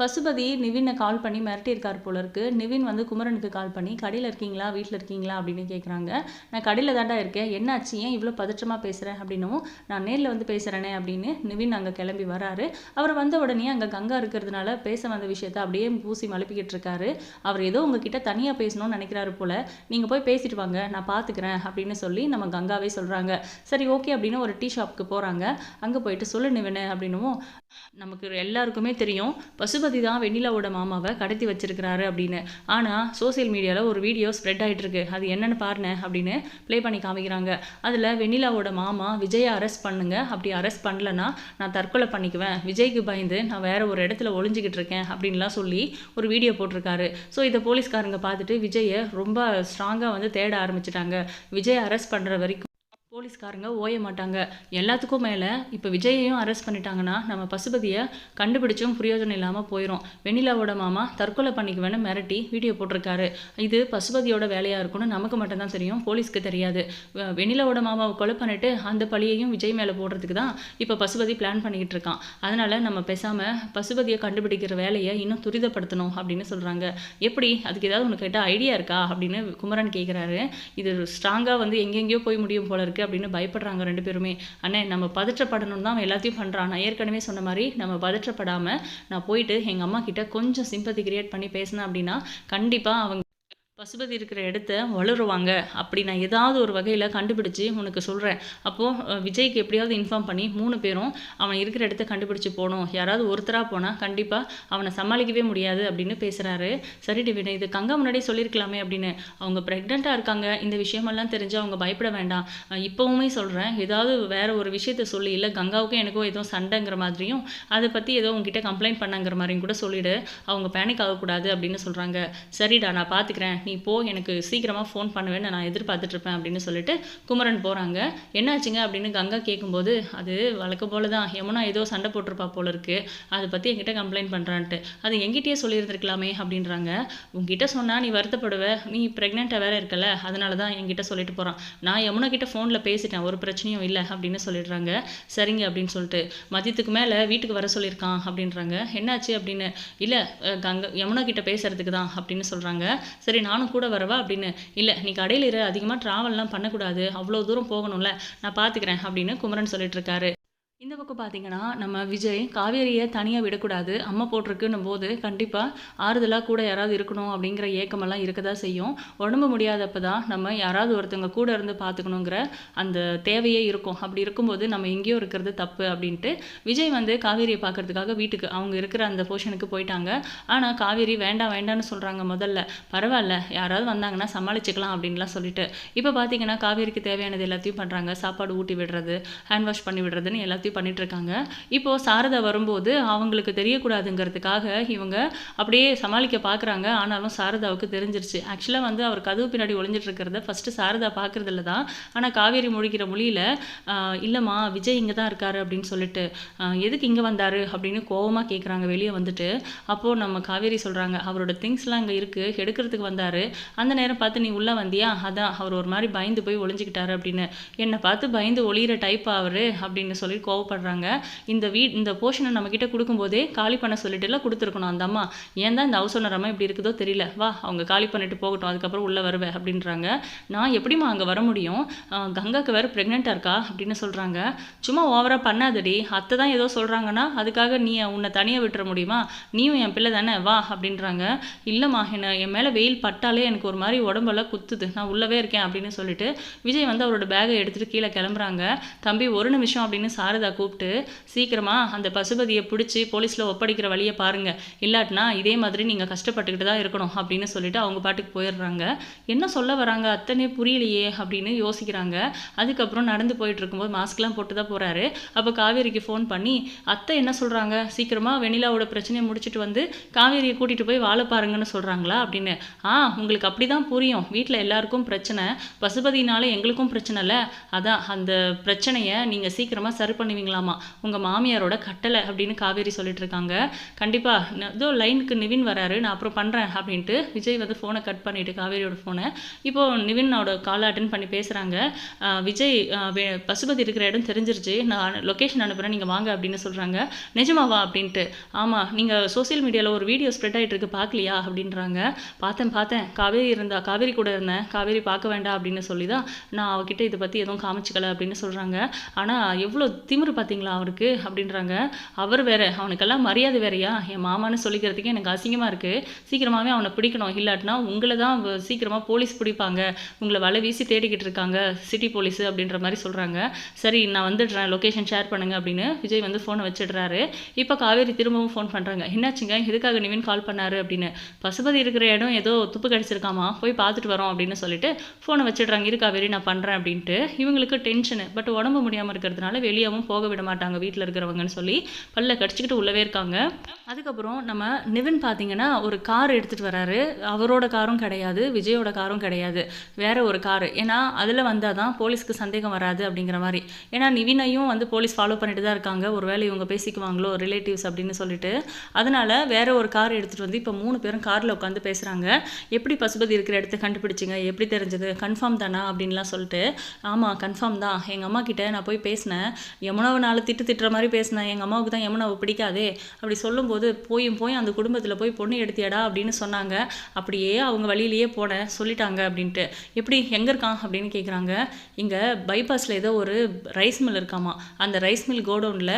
பசுபதி நிவினை கால் பண்ணி மிரட்டியிருக்கார் போல இருக்கு. நிவின் வந்து குமரனுக்கு கால் பண்ணி கடையில் இருக்கீங்களா? வீட்டில் இருக்கீங்களா? அப்படின்னு கேட்குறாங்க நான் கடையில் தாண்டா இருக்கேன். என்னாச்சு? ஏன் இவ்வளோ பதற்றமாக பேசுகிறேன் அப்படின்னும் நான் நேரில் வந்து பேசுகிறேனே அப்படின்னு நிவின் அங்கே கிளம்பி வராரு. அவர் வந்த உடனே அங்கே கங்கா இருக்கிறதுனால பேச வந்த விஷயத்த அப்படியே பூசி மழுப்பிக்கிட்டு இருக்காரு. அவர் ஏதோ உங்ககிட்ட தனியாக பேசணும்னு நினைக்கிறாரு போல. நீங்கள் போய் பேசிட்டு வாங்க. நான் பார்த்துக்கிறேன் அப்படின்னு சொல்லி நம்ம கங்காவே சொல்கிறாங்க சரி ஓகே அப்படின்னு ஒரு டீ ஷாப்புக்கு போகிறாங்க அங்கே போயிட்டு சொல்லு நிவினு அப்படின்னும் நமக்கு எல்லாருக்குமே தெரியும். பசுபதி தான் வெண்ணிலாவோட மாமாவை கடத்தி வச்சிருக்கிறாரு அப்படின்னு. ஆனால் சோஷியல் மீடியாவில் ஒரு வீடியோ ஸ்ப்ரெட் ஆகிட்டு இருக்கு அது என்னன்னு பாருங்க அப்படின்னு ப்ளே பண்ணி காமிக்கிறாங்க. அதில் வெண்ணிலாவோட மாமா விஜயை அரெஸ்ட் பண்ணுங்க. அப்படி அரெஸ்ட் பண்ணலன்னா நான் தற்கொலை பண்ணிக்குவேன். விஜய்க்கு பயந்து நான் வேற ஒரு இடத்துல ஒளிஞ்சிக்கிட்டு இருக்கேன் அப்படின்லாம் சொல்லி ஒரு வீடியோ போட்டிருக்காரு. ஸோ இதை போலீஸ்காரங்க பார்த்துட்டு விஜயை ரொம்ப ஸ்ட்ராங்காக வந்து தேட ஆரம்பிச்சிட்டாங்க. விஜய் அரெஸ்ட் பண்ணுற வரைக்கும் போலீஸ்காரங்க ஓய மாட்டாங்க. எல்லாத்துக்கும் மேலே இப்போ விஜயையும் அரெஸ்ட் பண்ணிட்டாங்கன்னா நம்ம பசுபதியை கண்டுபிடிச்சும் பிரயோஜனம் இல்லாமல் போயிடும் வெண்ணிலாவோட மாமா தற்கொலை பண்ணிக்குவேன்னு மிரட்டி வீடியோ போட்டிருக்காரு. இது பசுபதியோட வேலையாக இருக்கும்னு நமக்கு மட்டும்தான் தெரியும் போலீஸ்க்கு தெரியாது. வெண்ணிலாவோட மாமாவை கொலை பண்ணிட்டு அந்த பழியையும் விஜய் மேலே போடுறதுக்கு தான் இப்போ பசுபதி பிளான் பண்ணிக்கிட்டு இருக்கான். அதனால் நம்ம பேசாமல் பசுபதியை கண்டுபிடிக்கிற வேலையை இன்னும் துரிதப்படுத்தணும் அப்படின்னு சொல்கிறாங்க எப்படி? அதுக்கு ஏதாவது உனக்கு கேட்டால் ஐடியா இருக்கா? அப்படின்னு குமரன் கேட்குறாரு இது ஸ்ட்ராங்காக வந்து எங்கெங்கேயோ போய் முடியும் போல இருக்குது அப்படின்னு பயப்படுறாங்க ரெண்டு பேருமே. அண்ணே நம்ம பதற்றப்படணும் தான் அவன் எல்லாத்தையும் பண்ணுறான் நான் ஏற்கனவே சொன்ன மாதிரி நம்ம பதற்றப்படாமல் நான் போயிட்டு எங்கள் அம்மா கிட்ட கொஞ்சம் சிம்பத்தி கிரியேட் பண்ணி பேசினேன் அப்படின்னா கண்டிப்பாக அவங்க பசுபதி இருக்கிற இடத்த வளருவாங்க. அப்படி நான் ஏதாவது ஒரு வகையில் கண்டுபிடிச்சு உனக்கு சொல்கிறேன் அப்போது விஜய்க்கு எப்படியாவது இன்ஃபார்ம் பண்ணி மூணு பேரும் அவன் இருக்கிற இடத்த கண்டுபிடிச்சு போகணும். யாராவது ஒருத்தராக போனால் கண்டிப்பாக அவனை சமாளிக்கவே முடியாது அப்படின்னு பேசுகிறாரு சரி டிவின் இது கங்கா முன்னாடியே சொல்லியிருக்கலாமே அப்படின்னு. அவங்க ப்ரெக்னெண்ட்டாக இருக்காங்க. இந்த விஷயமெல்லாம் தெரிஞ்சு அவங்க பயப்பட வேண்டாம். இப்போவுமே சொல்கிறேன் ஏதாவது வேறு ஒரு விஷயத்த சொல்லி இல்லை கங்காவுக்கும் எனக்கும் ஏதோ சண்டைங்கிற மாதிரியும் அதை பற்றி ஏதோ உங்ககிட்ட கம்ப்ளைண்ட் பண்ணாங்கிற மாதிரியும் கூட சொல்லிவிடு அவங்க பேனிக் ஆகக்கூடாது அப்படின்னு சொல்கிறாங்க சரிடா நான் பார்த்துக்கிறேன் நீ போ எனக்கு சீக்கிரமாக ஃபோன் பண்ணுவேன்னு நான் எதிர்பார்த்துட்ருப்பேன் அப்படின்னு சொல்லிட்டு குமரன் போகிறாங்க என்னாச்சுங்க அப்படின்னு கங்கா கேட்கும்போது அது வழக்கு போல தான் யமுனா ஏதோ சண்டை போட்டிருப்பா போல இருக்கு. அதை பற்றி என்கிட்ட கம்ப்ளைண்ட் பண்ணுறான்ட்டு அது எங்கிட்டயே சொல்லியிருந்திருக்கலாமே அப்படின்றாங்க. உங்ககிட்ட சொன்னால் நீ வருத்தப்படுவ. நீ ப்ரெக்னெண்ட்டாக வேற இருக்கல. அதனால தான் என்கிட்ட சொல்லிட்டு போகிறான் நான் யமுனா கிட்ட ஃபோனில் பேசிட்டேன். ஒரு பிரச்சனையும் இல்லை அப்படின்னு சொல்லிடுறாங்க. சரிங்க அப்படின்னு சொல்லிட்டு. மதியத்துக்கு மேலே வீட்டுக்கு வர சொல்லியிருக்கான் அப்படின்றாங்க. என்னாச்சு அப்படின்னு? இல்லை கங்கா யமுனா கிட்ட பேசுறதுக்கு தான் அப்படின்னு சொல்கிறாங்க சரி நான் நானும் கூட வரவா அப்படின்னு இல்லை நீ கடையில் இரு அதிகமாக ட்ராவல்லாம் பண்ணக்கூடாது அவ்வளோ தூரம் போகணும்ல நான் பார்த்துக்கிறேன் அப்படின்னு குமரன் சொல்லிட்டு இருக்காரு. இந்த பக்கம் பார்த்தீங்கன்னா நம்ம விஜய் காவேரியை தனியாக விடக்கூடாது. அம்மா போட்டிருக்குன்னும் போது கண்டிப்பாக ஆறுதலாக கூட யாராவது இருக்கணும் அப்படிங்கிற ஏக்கமெல்லாம் இருக்க தான் செய்யும். உடம்பு முடியாதப்ப தான் நம்ம யாராவது ஒருத்தவங்க கூட இருந்து பார்த்துக்கணுங்கிற அந்த தேவையே இருக்கும். அப்படி இருக்கும்போது நம்ம எங்கேயோ இருக்கிறது தப்பு அப்படின்ட்டு விஜய் வந்து காவேரியை பார்க்கறதுக்காக வீட்டுக்கு அவங்க இருக்கிற அந்த போர்ஷனுக்கு போயிட்டாங்க. ஆனால் காவேரி வேண்டாம் வேண்டாம்னு சொல்கிறாங்க முதல்ல. பரவாயில்ல யாராவது வந்தாங்கன்னா சமாளிச்சுக்கலாம் அப்படின்லாம் சொல்லிட்டு. இப்போ பார்த்தீங்கன்னா காவேரிக்கு தேவையானது எல்லாத்தையும் பண்ணுறாங்க சாப்பாடு ஊட்டி விடுறது ஹேண்ட் வாஷ் பண்ணி விடுறதுன்னு எல்லாத்தையும் பண்ணிட்டு இருக்காங்க இப்போ சாரதா வரும்போது அவங்களுக்கு தெரியக்கூடாதுங்கிறதுக்காக இவங்க அப்படியே சமாளிக்க பார்க்குறாங்க. ஆனாலும் சாரதாவுக்கு தெரிஞ்சிருச்சு. ஆக்சுவலாக வந்து அவர் கதவு பின்னாடி ஒளிஞ்சிட்டு இருக்கிறத ஃபர்ஸ்ட் சாரதா பார்க்கறதில்ல தான். ஆனால் காவேரி முழிக்கிற மொழியில் இல்லைம்மா விஜய் இங்கே தான் இருக்காரு அப்படின்னு சொல்லிட்டு எதுக்கு இங்கே வந்தார்? அப்படின்னு கோவமாக கேட்குறாங்க வெளியே வந்துட்டு அப்போது நம்ம காவேரி சொல்கிறாங்க அவரோட திங்ஸ்லாம் இங்கே இருக்குது எடுக்கிறதுக்கு வந்தார். அந்த நேரம் பார்த்து நீ உள்ளே வந்தியா? அதான் அவர் ஒரு மாதிரி பயந்து போய் ஒளிஞ்சுக்கிட்டாரு அப்படின்னு. என்னை பார்த்து பயந்து ஒளியிற டைப் அவர்? அப்படின்னு சொல்லி கோவப்படுறாங்க. இந்த வீ இந்த போர்ஷனை நம்மக்கிட்ட கொடுக்கும்போதே காலி பண்ண சொல்லிட்டுலாம் கொடுத்துருக்கணும் அந்த அம்மா. ஏன் தான் இந்த ஹவுஸ் ஓனர் அம்மா இப்படி இருக்குதோ தெரியல. வா அவங்க காலி பண்ணிட்டு போகட்டும் அதுக்கப்புறம் உள்ளே வருவேன் அப்படின்றாங்க. நான் எப்படிம்மா அங்கே வர முடியும்? கங்காக்கு வேறு ப்ரெக்னெண்ட்டாக இருக்கா? அப்படின்னு சொல்கிறாங்க சும்மா ஓவராக பண்ணாதடி. அத்தை தான் ஏதோ சொல்கிறாங்கன்னா அதுக்காக நீ உன்னை தனியாக விட்டுற முடியுமா? நீயும் என் பிள்ளை தானே வா அப்படின்றாங்க. இல்லைம்மா என்ன என் மேலே வெயில் பட்டாலே எனக்கு ஒரு மாதிரி உடம்பெல்லாம் குத்துது. நான் உள்ளவே இருக்கேன் அப்படின்னு சொல்லிட்டு விஜய் வந்து அவரோட பேகை எடுத்துகிட்டு கீழே கிளம்புறாங்க. தம்பி ஒரு நிமிஷம் அப்படின்னு சாரதா கூப்பிட்டு சீக்கிரமா அந்த பசுபதியை பிடிச்சி போலீஸில் ஒப்படைக்கிற வழியை பாருங்க. இல்லாட்டினா இதே மாதிரி நீங்கள் கஷ்டப்பட்டுக்கிட்டு தான் இருக்கணும் அப்படின்னு சொல்லிட்டு அவங்க பாட்டுக்கு போயிடுறாங்க. என்ன சொல்ல வராங்க? அத்தனை புரியலையே அப்படின்னு யோசிக்கிறாங்க. அதுக்கப்புறம் நடந்து போயிட்டு இருக்கும்போது மாஸ்க்லாம் போட்டு தான் போகிறாரு அப்போ காவேரிக்கு ஃபோன் பண்ணி அத்தை என்ன சொல்கிறாங்க சீக்கிரமாக வெண்ணிலாவோட பிரச்சனையை முடிச்சுட்டு வந்து காவேரியை கூட்டிகிட்டு போய் வாழ பாருங்கன்னு சொல்கிறாங்களா அப்படின்னு. ஆ உங்களுக்கு அப்படி தான் புரியும். வீட்டில் எல்லாருக்கும் பிரச்சனை. பசுபதினால எங்களுக்கும் பிரச்சனை இல்லை. அதான் அந்த பிரச்சனையை நீங்கள் சீக்கிரமாக சரி பண்ணி பண்ணுவீங்களாமா? உங்கள் மாமியாரோட கட்டளை அப்படின்னு காவேரி சொல்லிட்டு இருக்காங்க கண்டிப்பாக ஏதோ லைனுக்கு நிவின் வராரு. நான் அப்புறம் பண்ணுறேன் அப்படின்ட்டு விஜய் வந்து ஃபோனை கட் பண்ணிவிட்டு காவேரியோட ஃபோனை இப்போது நிவினோட காலை அட்டன் பண்ணி பேசுகிறாங்க விஜய் பசுபதி இருக்கிற இடம் தெரிஞ்சிருச்சு. நான் லொக்கேஷன் அனுப்புகிறேன் நீங்கள் வாங்க அப்படின்னு சொல்கிறாங்க நிஜமாவா அப்படின்ட்டு. ஆமாம் நீங்கள் சோஷியல் மீடியாவில் ஒரு வீடியோ ஸ்ப்ரெட் ஆகிட்டு இருக்கு பார்க்கலையா அப்படின்றாங்க. பார்த்தேன் பார்த்தேன். காவேரி இருந்தா காவேரி கூட இருந்தேன். காவேரி பார்க்க வேண்டாம் அப்படின்னு சொல்லி தான் நான் அவகிட்ட இதை பற்றி எதுவும் காமிச்சிக்கல அப்படின்னு சொல்கிறாங்க ஆனால் எவ்வளோ திமிரு பார்த்தீங்களா அவருக்கு? அப்படின்றாங்க. அவர் வேற அவனுக்கெல்லாம் மரியாதை வேறயா? என் மாமான்னு சொல்லிக்கிறதுக்கே எனக்கு அசிங்கமாக இருக்குது சீக்கிரமாகவே அவனை பிடிக்கணும். இல்லாட்டினா உங்களை தான் சீக்கிரமாக போலீஸ் பிடிப்பாங்க. உங்களை வலை வீசி தேடிக்கிட்டு இருக்காங்க சிட்டி போலீஸு அப்படின்ற மாதிரி சொல்கிறாங்க சரி நான் வந்துடுறேன். லொக்கேஷன் ஷேர் பண்ணுங்க அப்படின்னு விஜய் வந்து ஃபோனை வச்சிடுறாரு. இப்போ காவேரி திரும்பவும் ஃபோன் பண்ணுறாங்க என்னாச்சுங்க? எதுக்காக நிவின் கால் பண்ணாரு அப்படின்னு. பசுபதி இருக்கிற இடம் ஏதோ துப்பு கடிச்சிருக்காமா? போய் பார்த்துட்டு வரோம் அப்படின்னு சொல்லிட்டு ஃபோனை வச்சிடுறாங்க. இரு காவேரி நான் பண்ணுறேன் அப்படின்ட்டு. இவங்களுக்கு டென்ஷனு பட் உடம்பு முடியாமல் இருக்கிறதுனால வெளியாகவும் போக போக விட மாட்டாங்க வீட்டில் இருக்கிறவங்கன்னு சொல்லி பல்ல கடிச்சிக்கிட்டு உள்ளவே இருக்காங்க. அதுக்கப்புறம் நம்ம நிவின் பார்த்தீங்கன்னா ஒரு கார் எடுத்துகிட்டு வராரு. அவரோட காரும் கிடையாது விஜயோட காரும் கிடையாது. வேற ஒரு காரு. ஏன்னா அதில் வந்தால் தான் போலீஸ்க்கு சந்தேகம் வராது அப்படிங்கிற மாதிரி. ஏன்னா நிவினையும் வந்து போலீஸ் ஃபாலோ பண்ணிட்டு தான் இருக்காங்க. ஒருவேளை இவங்க பேசிக்குவாங்களோ ரிலேட்டிவ்ஸ் அப்படின்னு சொல்லிட்டு. அதனால வேற ஒரு கார் எடுத்துகிட்டு வந்து இப்போ மூணு பேரும் காரில் உட்காந்து பேசுகிறாங்க எப்படி பசுபதி இருக்கிற இடத்த கண்டுபிடிச்சிங்க? எப்படி தெரிஞ்சது? கன்ஃபார்ம் தானா? அப்படின்லாம் சொல்லிட்டு ஆமாம் கன்ஃபார்ம் தான். எங்கள் அம்மா கிட்ட நான் போய் பேசினேன். யமுனாவை நாலு திட்டு திட்டுற மாதிரி பேசினேன் எங்கள் அம்மாவுக்கு தான் யமுனாவை பிடிக்காதே? அப்படி சொல்லும்போது போயும் போய் அந்த குடும்பத்தில் போய் பொண்ணு எடுத்தியாடா அப்படின்னு சொன்னாங்க. அப்படியே அவங்க வழியிலேயே போனேன் சொல்லிட்டாங்க அப்படின்ட்டு. எப்படி எங்கே இருக்கான்? அப்படின்னு கேட்குறாங்க இங்கே பைபாஸில் ஏதோ ஒரு ரைஸ் மில் இருக்காமா? அந்த ரைஸ் மில் கோடவுனில்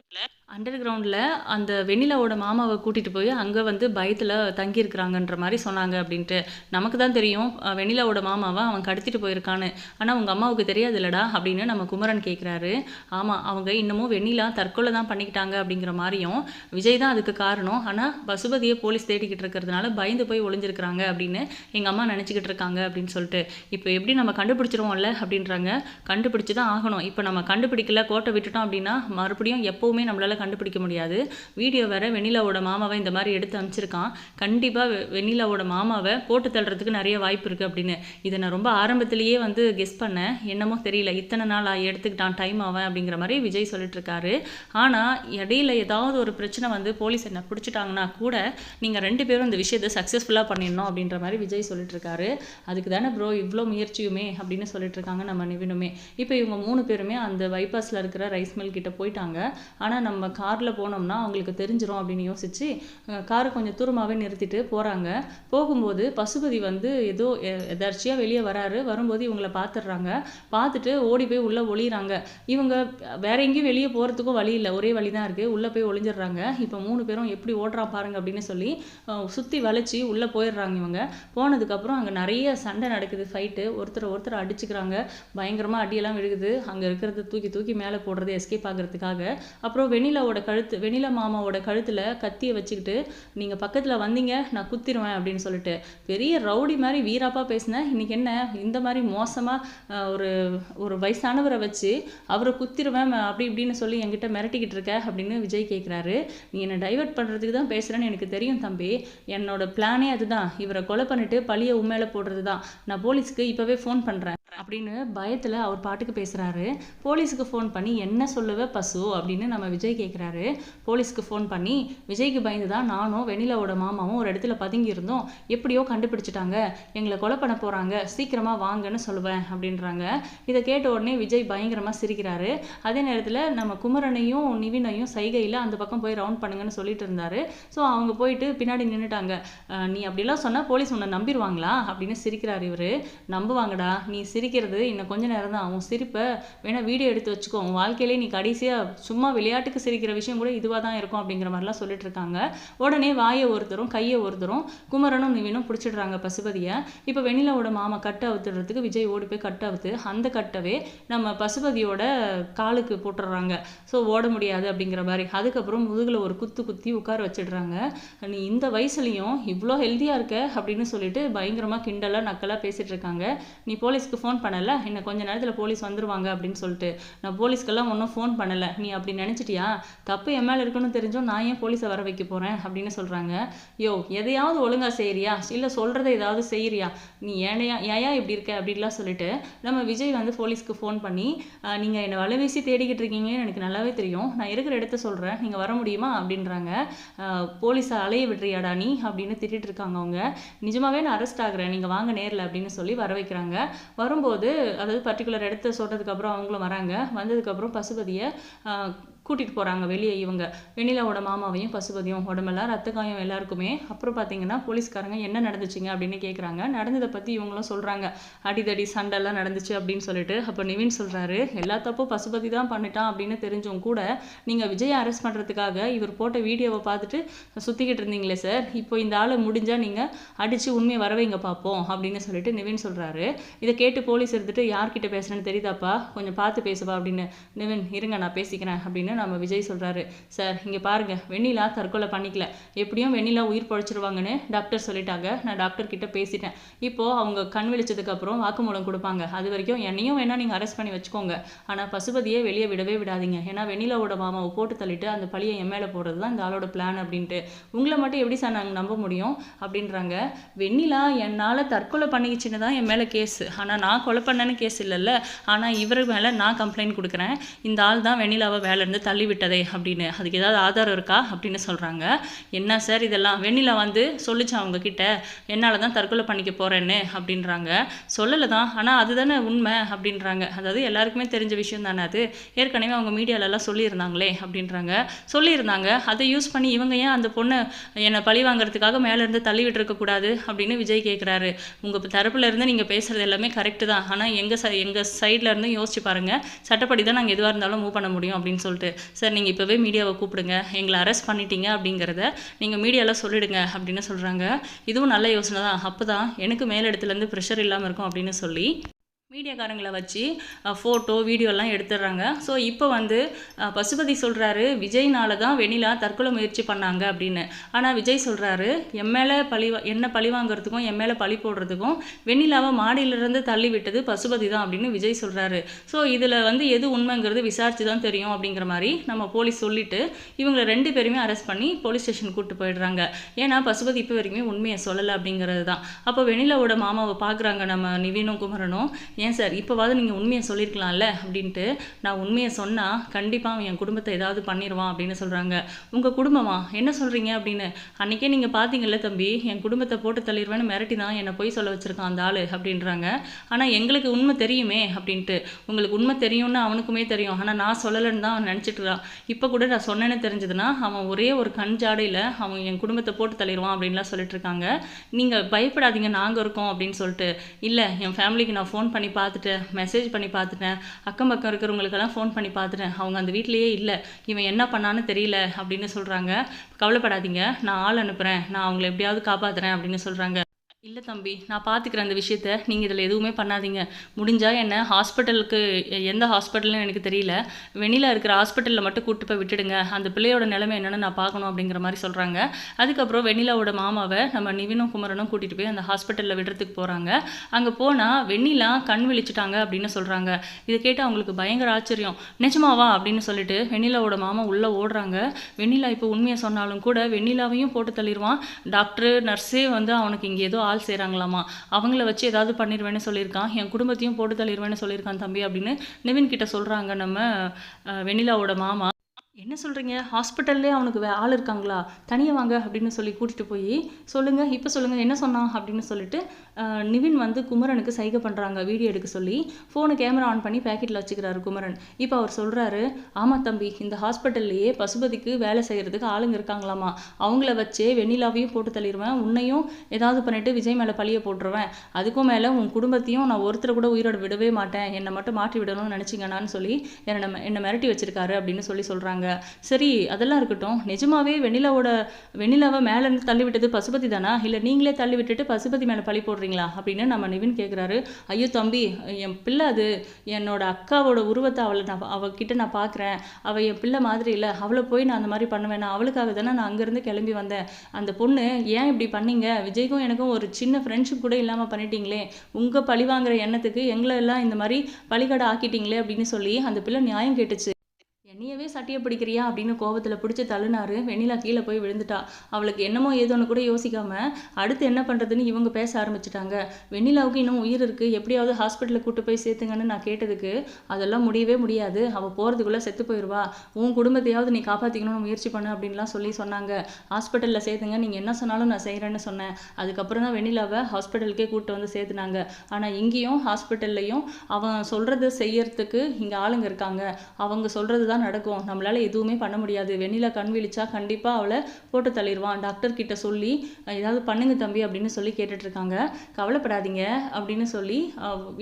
அண்டர் கிரவுண்டில் அந்த வெண்ணிலாவோட மாமாவை கூட்டிகிட்டு போய் அங்கே வந்து பயத்தில் தங்கியிருக்கிறாங்கன்ற மாதிரி சொன்னாங்க அப்படின்ட்டு. நமக்கு தான் தெரியும் வெண்ணிலாவோட மாமாவை அவன் கடத்திட்டு போயிருக்கான்னு. ஆனால் உங்கள் அம்மாவுக்கு தெரியாது இல்லடா அப்படின்னு நம்ம குமரன் கேட்குறாரு ஆமாம் அவங்க இன்னமும் வெண்ணிலா தற்கொலை தான் பண்ணிக்கிட்டாங்க அப்படிங்கிற மாதிரியும் விஜய் தான் அதுக்கு காரணம். ஆனால் பசுபதியை போலீஸ் தேடிக்கிட்டு இருக்கிறதுனால பயந்து போய் ஒளிஞ்சிருக்கிறாங்க அப்படின்னு எங்கள் அம்மா நினச்சிக்கிட்டு இருக்காங்க அப்படின்னு சொல்லிட்டு. இப்போ எப்படி நம்ம கண்டுபிடிச்சிருவோம்ல அப்படின்றாங்க. கண்டுபிடிச்சு தான் ஆகணும். இப்போ நம்ம கண்டுபிடிக்கல கோட்டை விட்டுட்டோம் அப்படின்னா மறுபடியும் எப்போவுமே நம்மளால் கண்டுபிடிக்க முடியாது. வீடியோ வேற வெண்ணிலாவோட மாமாவை இந்த மாதிரி எடுத்து அனுப்பிச்சிருக்கான் கண்டிப்பாக வெண்ணிலாவோட மாமாவை போட்டு தள்ளுறதுக்கு நிறைய வாய்ப்பு இருக்குது அப்படின்னு. இதை நான் ரொம்ப ஆரம்பத்திலேயே வந்து கெஸ் பண்ணேன். என்னமோ தெரியல. இத்தனை நாள் ஆகி எடுத்துக்கிட்டான் டைம் ஆவேன் அப்படிங்கிற மாதிரி விஜய் சொல்லிட்டு இருக்காரு ஆனால் இடையில ஏதாவது ஒரு பிரச்சனை வந்து போலீஸ் என்ன பிடிச்சிட்டாங்கன்னா கூட நீங்கள் ரெண்டு பேரும் இந்த விஷயத்தை சக்ஸஸ்ஃபுல்லாக பண்ணிடணும் அப்படின்ற மாதிரி விஜய் சொல்லிட்டு இருக்காரு அதுக்கு தானே ப்ரோ இவ்வளோ முயற்சியுமே அப்படின்னு சொல்லிட்டு இருக்காங்க நம்ம நிவினுமே. இப்போ இவங்க மூணு பேருமே அந்த பைபாஸில் இருக்கிற ரைஸ் மில் கிட்ட போயிட்டாங்க. ஆனால் நம்ம காரில் போனோம்னா அவங்களுக்கு தெரிஞ்சிடும் அப்படின்னு யோசிச்சு காரை கொஞ்சம் தூரமாகவே நிறுத்திட்டு போகிறாங்க போகும்போது பசுபதி வந்து ஏதோ எதர்ச்சியாக வெளியே வராரு. வரும்போது இவங்கள பார்த்துடுறாங்க பார்த்துட்டு ஓடி போய் உள்ளே ஒளியிறாங்க. இவங்க வேற எங்கேயும் வெளியே போகிறதுக்கும் வழி இல்லை. ஒரே வழி தான் இருக்குது உள்ளே போய் ஒளிஞ்சிடுறாங்க இப்போ மூணு பேரும் எப்படி ஓடுறான் பாருங்க அப்படின்னு சொல்லி சுற்றி வளைச்சி உள்ளே போயிடுறாங்க இவங்க. போனதுக்கப்புறம் அங்கே நிறைய சண்டை நடக்குது ஃபைட்டு ஒருத்தர் ஒருத்தர் அடிச்சுக்கிறாங்க. பயங்கரமாக அடியெல்லாம் விழுகுது. அங்கே இருக்கிறத தூக்கி தூக்கி மேலே போடுறது எஸ்கேப் ஆகிறதுக்காக. அப்புறம் வெண்ணிலாவோட கழுத்து வெண்ணிலா மாமாவோட கழுத்தில் கத்தியை வச்சுக்கிட்டு நீங்கள் பக்கத்தில் வந்தீங்க நான் குத்திடுவேன் அப்படின்னு சொல்லிட்டு. பெரிய ரவுடி மாதிரி வீராப்பா பேசினேன் இன்னைக்கு என்ன? இந்த மாதிரி மோசமாக ஒரு ஒரு வயசானவரை வச்சு அவரை குத்திடுவேன் அப்படி இப்படின்னு சொல்லி என்கிட்ட மிரட்டிக்கிட்டு இருக்க அப்படின்னு விஜய் கேட்குறாரு நீ என்னை டைவர்ட் பண்ணுறதுக்கு தான் பேசுகிறேன்னு எனக்கு தெரியும் தம்பி. என்னோட பிளானே அதுதான். இவரை கொலை பண்ணிட்டு பழியை உண்மையில போடுறது தான். நான் போலீஸ்க்கு இப்போவே ஃபோன் பண்ணுறேன் அப்படின்னு பயத்தில் அவர் பாட்டுக்கு பேசுகிறாரு போலீஸுக்கு ஃபோன் பண்ணி என்ன சொல்லுவ பசு? அப்படின்னு நம்ம விஜய் கேட்குறாரு போலீஸ்க்கு ஃபோன் பண்ணி விஜய்க்கு பயந்து தான் நானும் வெண்ணிலாவோட மாமாவும் ஒரு இடத்துல பதுங்கி இருந்தோம் எப்படியோ கண்டுபிடிச்சிட்டாங்க. எங்களை கொலை பண்ண போகிறாங்க சீக்கிரமாக வாங்கன்னு சொல்லுவேன் அப்படின்றாங்க. இதை கேட்ட உடனே விஜய் பயங்கரமாக சிரிக்கிறாரு. அதே நேரத்தில் நம்ம குமரனையும் நிவினையும் சைகையில் அந்த பக்கம் போய் ரவுண்ட் பண்ணுங்கன்னு சொல்லிட்டு இருந்தாரு. ஸோ அவங்க போயிட்டு பின்னாடி நின்றுட்டாங்க நீ அப்படிலாம் சொன்னால் போலீஸ் உன்னை நம்பிடுவாங்களா? அப்படின்னு சிரிக்கிறார் இவர். நம்புவாங்கடா. நீ சிரிக்கிறது இன்னும் கொஞ்ச நேரம் தான் அவன் சிரிப்பை வேணா வீடியோ எடுத்து வச்சுக்கோ. உன் வாழ்க்கையிலே நீ கடைசியாக சும்மா விளையாட்டுக்கு இருக்கிற விஷயம் கூட இதுவாக தான் இருக்கும் அப்படிங்கிற மாதிரிலாம் சொல்லிட்டு இருக்காங்க உடனே வாயை ஒருத்தரும் கையை ஒருத்தரும் குமரனும் நிவினும் பிடிச்சிடுறாங்க பசுபதியை. இப்போ வெண்ணிலாவோட மாமா கட்டை அவுத்துடுறதுக்கு விஜய் ஓடி போய் கட் அவுத்து அந்த கட்டவே நம்ம பசுபதியோட காலுக்கு போட்டுடுறாங்க. ஸோ ஓட முடியாது அப்படிங்கிற மாதிரி. அதுக்கப்புறம் முதுகில் ஒரு குத்து குத்தி உட்கார வச்சிடுறாங்க. நீ இந்த வயசுலையும் இவ்வளோ ஹெல்த்தியாக இருக்க அப்படின்னு சொல்லிட்டு பயங்கரமாக கிண்டலாக நக்கலாக பேசிகிட்டு இருக்காங்க நீ போலீஸ்க்கு ஃபோன் பண்ணல? இன்னும் கொஞ்ச நேரத்தில் போலீஸ் வந்துருவாங்க அப்படின்னு சொல்லிட்டு. நான் போலீஸ்க்கெல்லாம் ஒன்றும் ஃபோன் பண்ணலை. நீ அப்படி நினச்சிட்டியா? தப்பு என் மேலே இருக்குன்னு தெரிஞ்சும் நான் ஏன் போலீஸை வர வைக்க போகிறேன் அப்படின்னு சொல்கிறாங்க யோ எதையாவது ஒழுங்காக செய்கிறியா இல்லை சொல்கிறத ஏதாவது செய்கிறியா நீ ஏனையா ஏயா இப்படி இருக்க அப்படின்லாம் சொல்லிட்டு நம்ம விஜய் வந்து போலீஸ்க்கு ஃபோன் பண்ணி நீங்கள் என்னை வலைவீசி தேடிக்கிட்டு இருக்கீங்கன்னு எனக்கு நல்லாவே தெரியும். நான் இருக்கிற இடத்த சொல்கிறேன் நீங்கள் வர முடியுமா? அப்படின்றாங்க. போலீஸை அலைய விடுறியாடா நீ? அப்படின்னு திட்டிட்டு இருக்காங்க அவங்க. நிஜமாவே நான் அரெஸ்ட் ஆகுறேன். நீங்கள் வாங்க நேரில் அப்படின்னு சொல்லி வர வைக்கிறாங்க. வரும்போது அதாவது பர்டிகுலர் இடத்த சொல்கிறதுக்கப்புறம் அவங்களும் வராங்க. வந்ததுக்கப்புறம் பசுபதியை கூட்டிகிட்டு போகிறாங்க வெளியே இவங்க. வெண்ணிலாவோட மாமாவையும் பசுபதியும் உடம்பெல்லாம் ரத்த காயம் எல்லாருக்குமே. அப்புறம் பார்த்தீங்கன்னா போலீஸ்காரங்க என்ன நடந்துச்சுங்க அப்படின்னு கேட்குறாங்க நடந்ததை பற்றி இவங்களும் சொல்கிறாங்க அடிதடி சண்டைலாம் நடந்துச்சு அப்படின்னு சொல்லிட்டு. அப்போ நிவின் சொல்கிறாரு எல்லா தப்பும் பசுபதி தான் பண்ணிட்டான் அப்படின்னு தெரிஞ்சும் கூட நீங்கள் விஜய் அரெஸ்ட் பண்ணுறதுக்காக இவர் போட்ட வீடியோவை பார்த்துட்டு சுற்றிக்கிட்டு இருந்தீங்களே சார். இப்போ இந்த ஆளை முடிஞ்சால் நீங்கள் அடித்து உண்மையை வரவைங்க பார்ப்போம் அப்படின்னு சொல்லிட்டு நிவின் சொல்கிறாரு இதை கேட்டு போலீஸ் எடுத்துகிட்டு யார்கிட்ட பேசுகிறேன்னு தெரியுதாப்பா? கொஞ்சம் பார்த்து பேசுவா அப்படின்னு. நிவின் இருங்க நான் பேசிக்கிறேன் அப்படின்னு நம்ம விஜய் சொல்கிறாரு சார் இங்கே பாருங்கள் வெண்ணிலா தற்கொலை பண்ணிக்கல. எப்படியும் வெண்ணிலா உயிர் பழிச்சிருவாங்கன்னு டாக்டர் சொல்லிட்டாங்க. நான் டாக்டர் கிட்ட பேசிட்டேன். இப்போது அவங்க கண் விழிச்சதுக்கப்புறம் வாக்குமூலம் கொடுப்பாங்க. அது வரைக்கும் என்னையும் வேணால் நீங்கள் அரெஸ்ட் பண்ணி வச்சுக்கோங்க. ஆனால் பசுபதியை வெளியே விடவே விடாதீங்க. ஏன்னா வெண்ணிலாவோட மாமாவை போட்டு தள்ளிட்டு அந்த பழியை என் மேலே போடுறது தான் இந்த ஆளோட பிளான் அப்படின்ட்டு. உங்களை மட்டும் எப்படி சார் நாங்கள் நம்ப முடியும்? அப்படின்றாங்க. வெண்ணிலா என்னால் தற்கொலை பண்ணிக்கிச்சுன்னு தான் என் மேலே கேஸு ஆனால் நான் கொலை பண்ணேன்னு கேஸ் இல்லைல்ல. ஆனால் இவர் மேலே நான் கம்ப்ளைண்ட் கொடுக்குறேன். இந்த ஆள் தான் வெண்ணிலாவை வேலைருந்து தள்ளிவிட்டதே அப்படின்னு. அதுக்கு ஏதாவது ஆதாரம் இருக்கா அப்படின்னு சொல்கிறாங்க என்ன சார் இதெல்லாம்? வெண்ணிலா வந்து சொல்லிச்சு அவங்கக்கிட்ட என்னால் தான் தற்கொலை பண்ணிக்க போகிறேன்னு அப்படின்றாங்க. சொல்லலை தான் ஆனால் அதுதானே உண்மை அப்படின்றாங்க. அதாவது எல்லாருக்குமே தெரிஞ்ச விஷயம் தானே அது. ஏற்கனவே அவங்க மீடியாலெல்லாம் சொல்லியிருந்தாங்களே அப்படின்றாங்க. சொல்லியிருந்தாங்க. அதை யூஸ் பண்ணி இவங்க ஏன் அந்த பொண்ணை என்னை பழி வாங்குறதுக்காக மேலேருந்து தள்ளி விட்டுருக்கக்கூடாது அப்படின்னு விஜய் கேட்குறாரு உங்கள் தரப்புல இருந்து நீங்கள் பேசுகிறது எல்லாமே கரெக்டு தான். ஆனால் எங்கள் சை எங்கள் சைடில் இருந்து யோசிச்சு பாருங்கள் சட்டப்படி தான் நாங்கள் எதுவாக இருந்தாலும் மூவ் பண்ண முடியும் அப்படின்னு சொல்லிட்டு. சார் நீங்கள் இப்போவே மீடியாவை கூப்பிடுங்க. எங்களை அரெஸ்ட் பண்ணிட்டீங்க அப்படிங்கிறத நீங்கள் மீடியாவில் சொல்லிடுங்க அப்படின்னு சொல்கிறாங்க இதுவும் நல்ல யோசனை தான். அப்போ தான் எனக்கு மேலிடத்துலேருந்து ப்ரெஷர் இல்லாமல் இருக்கும் அப்படின்னு சொல்லி மீடியாக்காரங்களை வச்சு ஃபோட்டோ வீடியோலாம் எடுத்துடுறாங்க. ஸோ இப்போ வந்து பசுபதி சொல்கிறாரு விஜய்னால தான் வெண்ணிலா தற்கொலை முயற்சி பண்ணாங்க அப்படின்னு. ஆனால் விஜய் சொல்கிறாரு என் மேலே பழி என்ன பழி வாங்குறதுக்கும் என் மேலே பழி போடுறதுக்கும் வெண்ணிலாவை மாடியிலிருந்து தள்ளி விட்டது பசுபதி தான் அப்படின்னு விஜய் சொல்கிறாரு ஸோ இதில் வந்து எது உண்மைங்கிறது விசாரித்து தான் தெரியும் அப்படிங்கிற மாதிரி நம்ம போலீஸ் சொல்லிவிட்டு இவங்களை ரெண்டு பேருமே அரெஸ்ட் பண்ணி போலீஸ் ஸ்டேஷன் கூப்பிட்டு போயிடுறாங்க. ஏன்னா பசுபதி இப்போ வரைக்குமே உண்மையை சொல்லலை அப்படிங்கிறது தான். அப்போ வெண்ணிலாவோட மாமாவை பார்க்குறாங்க நம்ம நிவீனும் குமரனும். ஏன் சார் இப்போவாது நீங்கள் உண்மையை சொல்லியிருக்கலாம்ல அப்படின்ட்டு நான் உண்மையை சொன்னால் கண்டிப்பாக அவன் என் குடும்பத்தை ஏதாவது பண்ணிடுவான் அப்படின்னு சொல்கிறாங்க உங்கள் குடும்பமா? என்ன சொல்கிறீங்க அப்படின்னு? அன்றைக்கே நீங்கள் பார்த்தீங்கல்ல தம்பி என் குடும்பத்தை போட்டு தள்ளிடுவேன்னு மிரட்டி தான் என்னை போய் சொல்ல வச்சுருக்கான் அந்த ஆள் அப்படின்றாங்க. ஆனால் எங்களுக்கு உண்மை தெரியுமே அப்படின்ட்டு. உங்களுக்கு உண்மை தெரியும்னு அவனுக்குமே தெரியும். ஆனால் நான் சொல்லலைன்னு தான் அவன் நினச்சிட்டுறான் இப்போ கூட நான் சொன்னேன்னு தெரிஞ்சதுன்னா அவன் ஒரே ஒரு கண் ஜாடையில் அவன் என் குடும்பத்தை போட்டு தள்ளிடுவான் அப்படின்லாம் சொல்லிட்டு இருக்காங்க. நீங்கள் பயப்படாதீங்க நாங்கள் இருக்கோம் அப்படின்னு சொல்லிட்டு. இல்லை என் ஃபேமிலிக்கு நான் ஃபோன் பண்ணி பண்ணி பார்த்துட்டேன் மெசேஜ் பண்ணி பார்த்துட்டேன் அக்கம் பக்கம் இருக்கிறவங்களுக்கெல்லாம் ஃபோன் பண்ணி பார்த்துட்டேன். அவங்க அந்த வீட்லேயே இல்லை. இவன் என்ன பண்ணான்னு தெரியல அப்படின்னு சொல்கிறாங்க கவலைப்படாதீங்க. நான் ஆள் அனுப்புகிறேன் நான் அவங்கள எப்படியாவது காப்பாற்றுறேன் அப்படின்னு சொல்கிறாங்க இல்லை தம்பி நான் பார்த்துக்கிறேன் அந்த விஷயத்த. நீங்கள் இதில் எதுவுமே பண்ணாதீங்க. முடிஞ்சால் என்ன ஹாஸ்பிட்டலுக்கு எந்த ஹாஸ்பிட்டல்னு எனக்கு தெரியல. வெளியில் இருக்கிற ஹாஸ்பிட்டலில் மட்டும் கூப்பிட்டு போய் விட்டுடுங்க. அந்த பிள்ளையோட நிலைமை என்னென்னு நான் பார்க்கணும் அப்படிங்கிற மாதிரி சொல்கிறாங்க அதுக்கப்புறம் வெண்ணிலாவோட மாமாவை நம்ம நிவினும் குமரனும் கூட்டிகிட்டு போய் அந்த ஹாஸ்பிட்டலில் விடுறதுக்கு போகிறாங்க அங்கே போனால் வெண்ணிலா கண் விழிச்சிட்டாங்க அப்படின்னு சொல்கிறாங்க இதை கேட்டு அவங்களுக்கு பயங்கர ஆச்சரியம். நிஜமாவா அப்படின்னு சொல்லிட்டு வெண்ணிலாவோட மாமா உள்ளே ஓடுறாங்க. வெண்ணிலா இப்போ உண்மையை சொன்னாலும் கூட வெண்ணிலாவையும் போட்டு தள்ளிடுவான். டாக்டர் நர்ஸே வந்து அவனுக்கு இங்கே ஏதோ ஆள் செய்கிறாங்களாமா அவங்கள வச்சு ஏதாவது பண்ணிடுவேன்னு சொல்லியிருக்கான். என் குடும்பத்தையும் போட்டு தள்ளிடுவேன்னு சொல்லியிருக்கான் தம்பி அப்படின்னு நிவின் கிட்ட சொல்கிறாங்க நம்ம வெண்ணிலாவோட மாமா. என்ன சொல்கிறீங்க ஹாஸ்பிட்டல்லே அவனுக்கு வே ஆள் இருக்காங்களா? தனியாக வாங்க அப்படின்னு சொல்லி கூட்டிகிட்டு போய் சொல்லுங்கள் இப்போ சொல்லுங்கள் என்ன சொன்னான்? அப்படின்னு சொல்லிட்டு நிவின் வந்து குமரனுக்கு சைகை பண்ணுறாங்க வீடியோ எடுக்க சொல்லி. ஃபோனை கேமரா ஆன் பண்ணி பேக்கெட்டில் வச்சுக்கிறாரு குமரன். இப்போ அவர் சொல்கிறாரு ஆமாம் தம்பி இந்த ஹாஸ்பிட்டல்லையே பசுபதிக்கு வேலை செய்கிறதுக்கு ஆளுங்க இருக்காங்களாமா? அவங்கள வச்சே வெண்ணிலாவையும் போட்டு தள்ளிடுவேன் உன்னையும் ஏதாவது பண்ணிவிட்டு விஜய் மேலே பழிய போட்டுருவேன். அதுக்கும் மேலே உன் குடும்பத்தையும் நான் ஒருத்தரை கூட உயிரோட விடவே மாட்டேன். என்னை மட்டும் மாற்றி விடணும்னு நினச்சிங்கன்னான்னு சொல்லி என்னை என்னை மிரட்டி வச்சிருக்காரு அப்படின்னு சொல்லி சொல்கிறாங்க சரி அதெல்லாம் இருக்கட்டும். நிஜமாவே வெண்ணிலாவோட வெண்ணிலாவை மேலேருந்து தள்ளி விட்டது பசுபதி தானா? இல்லை நீங்களே தள்ளி விட்டுட்டு பசுபதி மேலே பழி போடுறீங்களா? அப்படின்னு நம்ம நிவின் கேட்குறாரு ஐயோ தம்பி என் பிள்ளை அது. என்னோட அக்காவோட உருவத்தை அவளை நான் அவகிட்ட நான் பார்க்குறேன் அவள் என் பிள்ளை மாதிரி இல்லை. அவளை போய் நான் அந்த மாதிரி பண்ணுவேன். நான் அவளுக்காக தானே நான் அங்கேருந்து கிளம்பி வந்தேன். அந்த பொண்ணு ஏன் இப்படி பண்ணீங்க? விஜய்க்கும் எனக்கும் ஒரு சின்ன ஃப்ரெண்ட்ஷிப் கூட இல்லாமல் பண்ணிட்டீங்களே. உங்கள் பழி வாங்குற எண்ணத்துக்கு எங்களை எல்லாம் இந்த மாதிரி பழிகடை ஆக்கிட்டீங்களே அப்படின்னு சொல்லி அந்த பிள்ளை நியாயம் கேட்டுச்சு. என்னையவே சட்டியை பிடிக்கிறியா? அப்படின்னு கோபத்தில் பிடிச்சி தள்ளுனாரு. வெண்ணிலா கீழே போய் விழுந்துட்டா. அவளுக்கு என்னமோ ஏதோன்னு கூட யோசிக்காம அடுத்து என்ன பண்ணுறதுன்னு இவங்க பேச ஆரம்பிச்சிட்டாங்க. வெண்ணிலாவுக்கு இன்னும் உயிர் இருக்குது எப்படியாவது ஹாஸ்பிட்டலில் கூட்டு போய் சேர்த்துங்கன்னு நான் கேட்டதுக்கு அதெல்லாம் முடியவே முடியாது. அவள் போகிறதுக்குள்ளே செத்து போயிடுவா உன் குடும்பத்தையாவது நீ காப்பாற்றிக்கணும்னு முயற்சி பண்ணு அப்படின்லாம் சொல்லி சொன்னாங்க. ஹாஸ்பிட்டலில் சேர்த்துங்க. நீங்கள் என்ன சொன்னாலும் நான் செய்கிறேன்னு சொன்னேன். அதுக்கப்புறம் தான் வெண்ணிலாவை ஹாஸ்பிட்டலுக்கே கூப்பிட்டு வந்து சேர்த்துனாங்க. ஆனால் இங்கேயும் ஹாஸ்பிட்டல்லையும் அவன் சொல்கிறத செய்யறதுக்கு இங்கே ஆளுங்க இருக்காங்க. அவங்க சொல்கிறது தான் நடக்கும். நம்மளால் எதுவுமே பண்ண முடியாது. வெண்ணிலா கண் விழிச்சா கண்டிப்பாக அவளை போட்டு தள்ளிடுவான். டாக்டர் கிட்ட சொல்லி ஏதாவது பண்ணுங்க தம்பி அப்படின்னு சொல்லி கேட்டுட்ருக்காங்க. கவலைப்படாதீங்க அப்படின்னு சொல்லி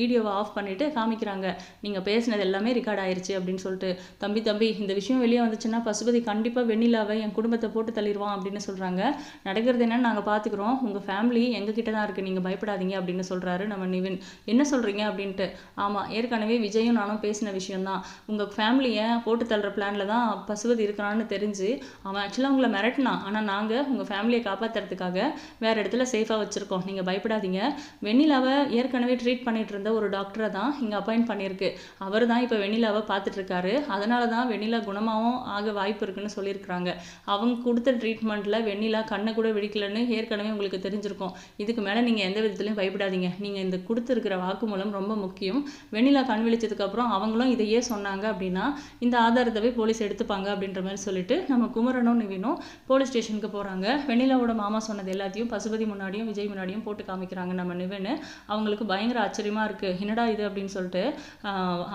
வீடியோவை ஆஃப் பண்ணிவிட்டு காமிக்கிறாங்க. நீங்கள் பேசினது எல்லாமே ரெக்கார்ட் ஆயிருச்சு அப்படின்னு சொல்லிட்டு. தம்பி தம்பி இந்த விஷயம் வெளியே வந்துச்சுன்னா பசுபதி கண்டிப்பாக வெண்ணிலாவை என் குடும்பத்தை போட்டு தள்ளிடுவான் அப்படின்னு சொல்கிறாங்க நடக்கிறது என்னன்னு நாங்கள் பார்த்துக்குறோம் உங்கள் ஃபேமிலி எங்ககிட்ட தான் இருக்குது நீங்கள் பயப்படாதீங்க அப்படின்னு சொல்கிறாரு நம்ம நிவின். என்ன சொல்கிறீங்க அப்படின்ட்டு. ஆமாம் ஏற்கனவே விஜயும் நானும் பேசின விஷயம்தான். உங்கள் ஃபேமிலியை போட்டு தள்ளுற பிளானில் தான் பசுபதி இருக்கிறான்னு தெரிஞ்சு அவன் ஆக்சுவலாக உங்களை மிரட்டினான். ஆனால் நாங்கள் உங்கள் ஃபேமிலியை காப்பாற்றுறதுக்காக வேறு இடத்துல சேஃபாக வச்சுருக்கோம். நீங்கள் பயப்படாதீங்க. வெண்ணிலாவை ஏற்கனவே ட்ரீட் பண்ணிகிட்டு இருந்த ஒரு டாக்டரை தான் இங்கே அப்பாயிண்ட் பண்ணியிருக்கு. அவர் தான் இப்போ வெண்ணிலாவை பார்த்துட்ருக்காரு அதனால தான் வெண்ணிலா குணமாகவும் ஆக வாய்ப்பு இருக்குன்னு சொல்லியிருக்கிறாங்க. அவங்க கொடுத்த ட்ரீட்மெண்ட்டில் வெண்ணிலா கண்ணை கூட வெடிக்கலன்னு ஏற்கனவே உங்களுக்கு தெரிஞ்சிருக்கும். இதுக்கு மேலே நீங்கள் எந்த விதத்துலையும் பயப்படாதீங்க. நீங்கள் இந்த கொடுத்துருக்கிற வாக்குமூலம் ரொம்ப முக்கியம். வெண்ணிலா கண் விழிச்சதுக்கப்புறம் அவங்களும் இதையே சொன்னாங்க அப்படின்னா இந்த ஆதாரத்தவே போலீஸ் எடுத்துப்பாங்க அப்படின்ற மாதிரி சொல்லிட்டு நம்ம குமரனும் நிவினும் போலீஸ் ஸ்டேஷனுக்கு போகிறாங்க வெண்ணிலாவோட மாமா சொன்னது எல்லாத்தையும் பசுபதி முன்னாடியும் விஜய் முன்னாடியும் போட்டு காமிக்கிறாங்க நம்ம நிவின். அவங்களுக்கு பயங்கர ஆச்சரியமாக இருக்குது என்னடா இது அப்படின்னு சொல்லிட்டு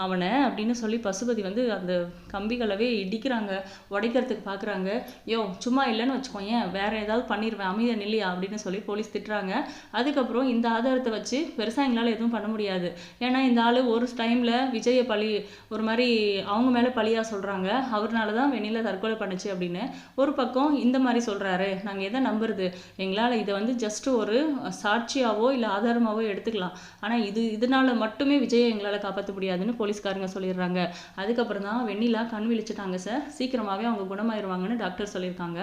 அவனை அப்படின்னு சொல்லி பசுபதி வந்து அந்த கம்பிகளவே இடிக்கிறாங்க. உடைக்கிறதுக்கு பார்க்குறாங்க யோ சும்மா இல்லைன்னு வச்சுக்கோயேன் வேற ஏதாவது பண்ணிடுவேன் அமைதியா நில்லையா அப்படின்னு சொல்லி போலீஸ் திட்டுறாங்க. அதுக்கப்புறம் இந்த ஆதாரத்தை வச்சு பெருசாக எங்களால் எதுவும் பண்ண முடியாது. ஏன்னா இந்த ஆள் ஒரு டைமில் விஜயை பழி ஒரு மாதிரி அவங்க மேலே பழியாக சொல்கிறாங்க அவர்னால தான் வெண்ணில தற்கொலை பண்ணுச்சு அப்படின்னு ஒரு பக்கம் இந்த மாதிரி சொல்கிறாரு நாங்கள் எதை நம்புறது? எங்களால் இதை வந்து ஜஸ்ட் ஒரு சாட்சியாவோ இல்லை ஆதாரமாகவோ எடுத்துக்கலாம். ஆனால் இது இதனால மட்டுமே விஜயை எங்களால் காப்பாற்ற முடியாதுன்னு போலீஸ்காரங்க சொல்லிடுறாங்க. அதுக்கப்புறம் தான் வெண்ணிலா கண் விழிச்சிட்டாங்க சார் சீக்கிரமாகவே அவங்க குணமாயிருவாங்கன்னு டாக்டர் சொல்லியிருக்காங்க.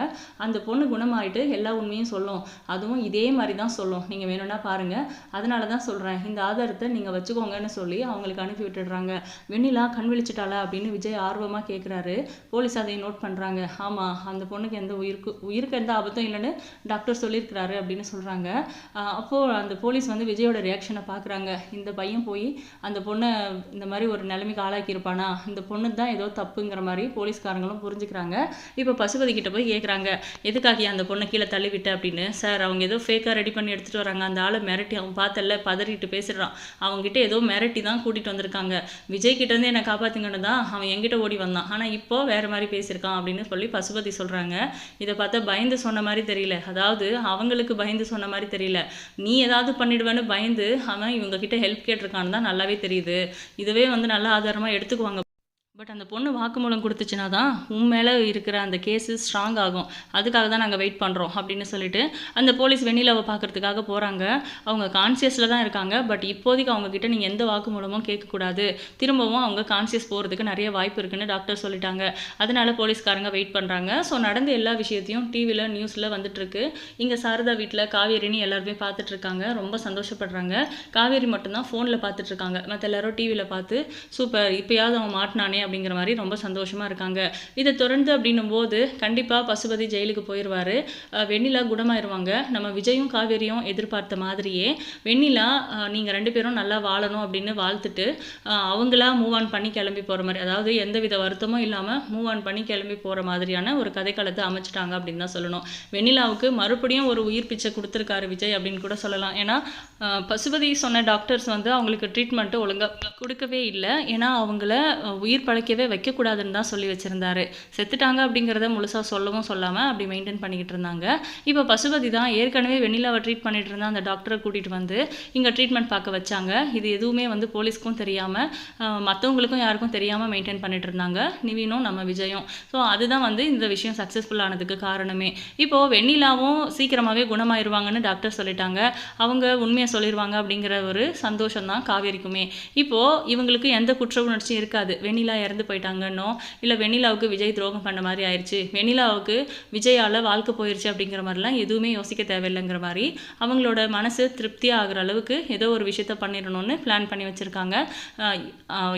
அந்த பொண்ணு குணமாயிட்டு எல்லா உண்மையும் சொல்லும். அதுவும் இதே மாதிரி தான் சொல்லும். நீங்கள் வேணும்னா பாருங்கள் அதனால தான் சொல்கிறேன் இந்த ஆதாரத்தை நீங்கள் வச்சுக்கோங்கன்னு சொல்லி அவங்களுக்கு அனுப்பி விட்டுடுறாங்க. வெண்ணிலா கண் விழிச்சிட்டாளா அப்படின்னு விஜய் ஆர்வமாக கேட்குறாரு போலீஸ் அதை நோட் பண்ணுறாங்க ஆமாம் அந்த பொண்ணுக்கு எந்த உயிருக்கு உயிருக்கு எந்த ஆபத்தும் இல்லைன்னு டாக்டர் சொல்லியிருக்கிறாரு அப்படின்னு சொல்கிறாங்க அப்போது அந்த போலீஸ் வந்து விஜயோட ரியாக்ஷனை பார்க்குறாங்க இந்த பையன் போய் அந்த பொண்ணை இந்த மாதிரி ஒரு நிலைமைக்கு ஆளாக்கியிருப்பானா? இந்த பொண்ணு தான் ஏதோ தப்புங்கிற மாதிரி போலீஸ்காரங்களும் புரிஞ்சுக்கிறாங்க. இப்போ பசுபதி கிட்ட போய் கேட்குறாங்க எதுக்காக அந்த பொண்ணை கீழே தள்ளிவிட்ட? அப்படின்னு. சார் அவங்க ஏதோ ஃபேக்காக ரெடி பண்ணி எடுத்துகிட்டு வராங்க. அந்த ஆளை மிரட்டி அவன் பார்த்தல பதறிட்டு பேசிடுறான். அவங்ககிட்ட ஏதோ மிரட்டி தான் கூட்டிகிட்டு வந்திருக்காங்க. விஜய் கிட்டேருந்து என்னை காப்பாற்றுங்கன்னு தான் அவன் எங்கிட்ட ஓடி வந்தான். ஆனால் இப்போ வேற மாதிரி பேசியிருக்கான் அப்படின்னு சொல்லி பசுபதி சொல்கிறாங்க இதை பார்த்தா பயந்து சொன்ன மாதிரி தெரியல. அதாவது அவங்களுக்கு பயந்து சொன்ன மாதிரி தெரியல. நீ ஏதாவது பண்ணிடுவேன்னு பயந்து அவன் இவங்க கிட்ட ஹெல்ப் கேட்டிருக்கான்னு தான் நல்லாவே தெரியுது. இதுவே வந்து நல்ல ஆதாரமாக எடுத்துக்குவாங்க பட் அந்த பொண்ணு வாக்குமூலம் கொடுத்துச்சுன்னா தான் உன் மேலே இருக்கிற அந்த கேஸு ஸ்ட்ராங் ஆகும். அதுக்காக தான் நாங்கள் வெயிட் பண்ணுறோம் அப்படின்னு சொல்லிட்டு அந்த போலீஸ் வெண்ணிலாவை பார்க்கறதுக்காக போகிறாங்க அவங்க கான்சியஸில் தான் இருக்காங்க. பட் இப்போதைக்கு அவங்கக்கிட்ட நீங்கள் எந்த வாக்குமூலமும் கேட்கக்கூடாது. திரும்பவும் அவங்க கான்சியஸ் போகிறதுக்கு நிறைய வாய்ப்பு இருக்குன்னு டாக்டர் சொல்லிட்டாங்க. அதனால போலீஸ்காரங்க வெயிட் பண்ணுறாங்க ஸோ நடந்த எல்லா விஷயத்தையும் டிவியில் நியூஸில் வந்துட்டுருக்கு. இங்கே சாரதா வீட்டில் காவேரின்னு எல்லாருமே பார்த்துட்ருக்காங்க ரொம்ப சந்தோஷப்படுறாங்க. காவேரி மட்டும்தான் ஃபோனில் பார்த்துட்ருக்காங்க மற்ற எல்லாரும் டிவியில் பார்த்து சூப்பர் இப்போயாவது அவன் மாட்டினானே அப்படிங்கிற மாதிரி ரொம்ப சந்தோஷமாக இருக்காங்க. இதை தொடர்ந்து அப்படின்னும் போது கண்டிப்பாக பசுபதி ஜெயிலுக்கு போயிடுவார் வெண்ணிலா குணமாயிருவாங்க. நம்ம விஜயும் காவேரியும் எதிர்பார்த்த மாதிரியே வெண்ணிலா நீங்கள் ரெண்டு பேரும் நல்லா வாழணும் அப்படின்னு வாழ்த்துட்டு அவங்களா மூவ் ஆன் பண்ணி கிளம்பி போகிற மாதிரி அதாவது எந்தவித வருத்தமும் இல்லாமல் மூவ் ஆன் பண்ணி கிளம்பி போகிற மாதிரியான ஒரு கதைக்களத்தை அமைச்சிட்டாங்க அப்படின்னு தான் சொல்லணும். வெண்ணிலாவுக்கு மறுபடியும் ஒரு உயிர் பிச்சை கொடுத்துருக்காரு விஜய் அப்படின்னு கூட சொல்லலாம். ஏன்னா பசுபதி சொன்ன டாக்டர்ஸ் வந்து அவங்களுக்கு ட்ரீட்மெண்ட்டு ஒழுங்காக கொடுக்கவே இல்லை. ஏன்னா அவங்கள உயிர் பழ பழைக்கவே வைக்கக்கூடாதுன்னு தான் சொல்லி வச்சுருந்தாரு. செத்துட்டாங்க அப்படிங்கிறத முழுசாக சொல்லவும் சொல்லாமல் அப்படி மெயின்டைன் பண்ணிக்கிட்டு இருந்தாங்க. இப்போ பசுபதி தான் ஏற்கனவே வெண்ணிலாவை ட்ரீட் பண்ணிட்டு இருந்த அந்த டாக்டரை கூட்டிகிட்டு வந்து இங்கே ட்ரீட்மெண்ட் பார்க்க வச்சாங்க. இது எதுவுமே வந்து போலீஸ்க்கும் தெரியாமல் மற்றவங்களுக்கும் யாருக்கும் தெரியாமல் மெயின்டைன் பண்ணிட்டு இருந்தாங்க. நிவினும் நம்ம விஜயும். ஸோ அதுதான் வந்து இந்த விஷயம் சக்ஸஸ்ஃபுல் ஆனதுக்கு காரணமே. இப்போது வெண்ணிலாவும் சீக்கிரமாகவே குணமாயிருவாங்கன்னு டாக்டர் சொல்லிட்டாங்க. அவங்க உண்மையை சொல்லிடுவாங்க அப்படிங்கிற ஒரு சந்தோஷம் தான் காவேரிக்குமே. இப்போது இவங்களுக்கு எந்த குற்ற உணர்ச்சியும் இருக்காது. வெண்ணிலா இறந்து போயிட்டாங்கன்னோ இல்லை வெண்ணிலாவுக்கு விஜய் துரோகம் பண்ண மாதிரி ஆயிடுச்சு வெண்ணிலாவுக்கு விஜயால் வாழ்க்கை போயிடுச்சு அப்படிங்கிற மாதிரிலாம் எதுவுமே யோசிக்க தேவையில்லைங்கிற மாதிரி அவங்களோட மனசு திருப்தியாக ஆகிற அளவுக்கு ஏதோ ஒரு விஷயத்த பண்ணிடணும்னு பிளான் பண்ணி வச்சுருக்காங்க.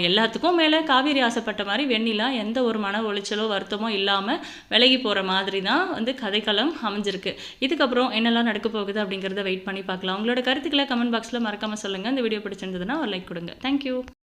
எல்லாத்துக்கும் மேலே காவேரி ஆசைப்பட்ட மாதிரி வெண்ணிலா எந்த ஒரு மன ஒளிச்சலோ வருத்தமோ இல்லாமல் விலகி போகிற மாதிரி தான் வந்து கதைக்களம் அமைஞ்சிருக்கு. இதுக்கப்புறம் என்னெல்லாம் நடக்க போகுது அப்படிங்கிறத வெயிட் பண்ணி பார்க்கலாம். உங்களோட கருத்துக்களை கமெண்ட் பாக்ஸில் மறக்காமல் சொல்லுங்கள் இந்த வீடியோ பிடிச்சிருந்ததுன்னா ஒரு லைக் கொடுங்க. தேங்க்யூ